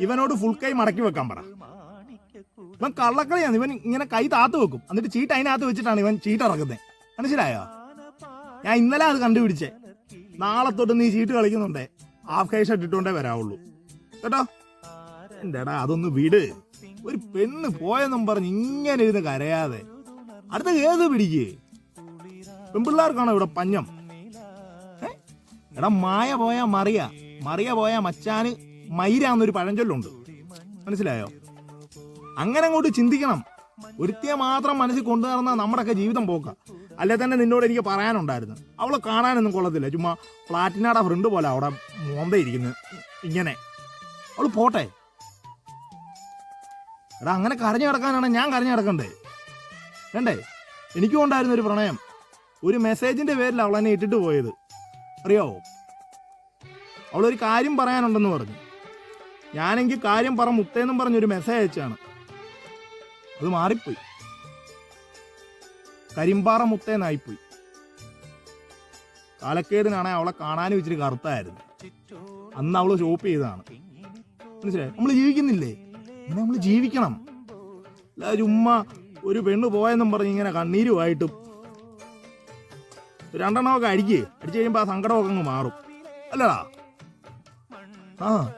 ഇവനോട് ഫുൾ കൈ മടക്കി വെക്കാൻ പറ. ഇവൻ കള്ളക്കളിയാണ്. ഇവൻ ഇങ്ങനെ കൈ താത്ത് വെക്കും. എന്നിട്ട് ചീട്ട് അതിനകത്ത് വെച്ചിട്ടാണ് ഇവൻ ചീട്ട് ഇറക്കുന്നത് മനസ്സിലായോ? ഞാൻ ഇന്നലെ അത് കണ്ടുപിടിച്ചേ. നാളെ തൊട്ട് നീ ചീട്ട് കളിക്കുന്നുണ്ടേ. ഹാഫ് കൈ ഷർട്ട് വരാവുള്ളൂ. കേട്ടോ? എന്റെടാ അതൊന്ന് വിട്. ഒരു പെണ്ണ് പോയെന്നും പറഞ്ഞ് ഇങ്ങനെ ഇരുന്ന് കരയാതെ. അടുത്ത ഏത് പിടിക്ക്? പെൺപിള്ളേർക്കാണോ ഇവിടെ പഞ്ഞം? എടാ മായ പോയാ മറിയ. മറിയ പോയാ മച്ചാന്. മൈരാന്നൊരു പഴഞ്ചൊല്ലുണ്ട്. മനസ്സിലായോ? അങ്ങനെ അങ്ങോട്ട് ചിന്തിക്കണം. ഒരുത്തിയെ മാത്രം മനസ്സിൽ കൊണ്ടു നടന്നാൽ നമ്മുടെയൊക്കെ ജീവിതം പോക്ക. അല്ലെ തന്നെ നിന്നോട് എനിക്ക് പറയാനുണ്ടായിരുന്നു. അവളെ കാണാനൊന്നും കൊള്ളത്തില്ല. ചുമ്മാ ഫ്ലാറ്റിനാട ഫ്രണ്ട് പോലെ അവിടെ മോന്ത ഇരിക്കുന്നത് ഇങ്ങനെ. അവൾ പോട്ടെ. എടാ അങ്ങനെ കരഞ്ഞു കിടക്കാനാണ് ഞാൻ കരഞ്ഞു കിടക്കണ്ടേ? വേണ്ടേ എനിക്കും ഉണ്ടായിരുന്ന ഒരു പ്രണയം. ഒരു മെസ്സേജിന്റെ പേരിൽ അവൾ എന്നെ ഇട്ടിട്ട് പോയത്. അറിയാവോ? അവളൊരു കാര്യം പറയാനുണ്ടെന്ന് പറഞ്ഞു. ഞാനെങ്കിൽ കാര്യം പറ മുത്തേന്നും പറഞ്ഞൊരു മെസ്സേജ് അയച്ചാണ്. അത് മാറിപ്പോയി. കരിമ്പാറ മുത്തേന്നായിപ്പോയി കാലക്കേടിനാണെ അവളെ കാണാനും ഇച്ചിരി കറുത്തായിരുന്നു. അന്ന് അവൾ ഷോപ്പ് ചെയ്തതാണ്. മനസ്സിലായി? നമ്മൾ ജീവിക്കുന്നില്ലേ? ഇങ്ങനെ നമ്മൾ ജീവിക്കണം. അല്ല ചുമ്മാ ഒരു പെണ്ണ് പോയെന്നും പറഞ്ഞ് ഇങ്ങനെ കണ്ണീരുമായിട്ടും രണ്ടെണ്ണമൊക്കെ അടിക്കേ. അടിച്ചു കഴിയുമ്പോൾ ആ സങ്കടമൊക്കെ അങ്ങ് മാറും. അല്ലടാ. ആ.